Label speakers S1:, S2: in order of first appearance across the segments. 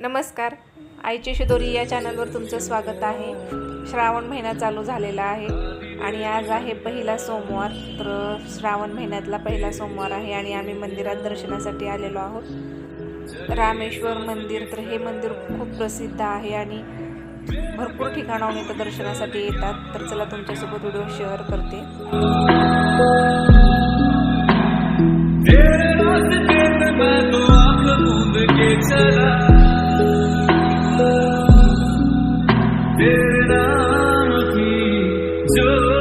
S1: नमस्कार. आईची शिदोरी या चॅनलवर तुमचं स्वागत आहे. श्रावण महिना चालू झालेला आहे आणि आज आहे पहिला सोमवार. तर श्रावण महिन्यातला पहिला सोमवार आहे आणि आम्ही मंदिरात दर्शनासाठी आलेलो आहोत. रामेश्वर मंदिर तर हे मंदिर खूप प्रसिद्ध आहे आणि भरपूर ठिकाणाहून इथं दर्शनासाठी येतात. तर चला तुमच्यासोबत व्हिडिओ शेअर करते.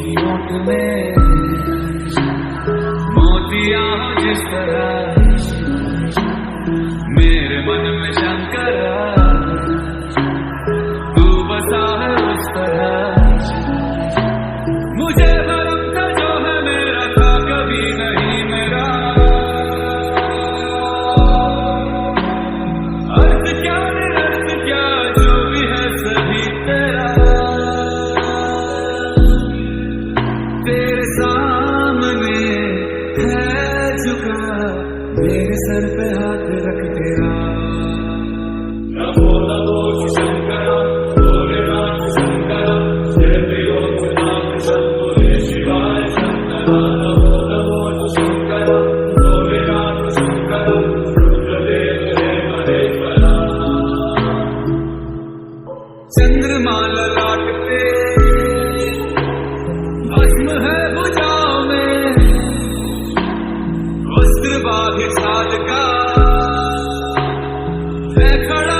S2: में मोतिया जिस तरह मेरे मन में है झुका मेरे सर पे हाथ रख तेरा। खड़ा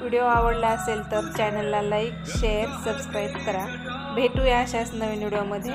S1: व्हिडिओ आवडला असेल तर चॅनलला लाईक शेअर सबस्क्राईब करा. भेटूया अशाच नवीन व्हिडिओमध्ये.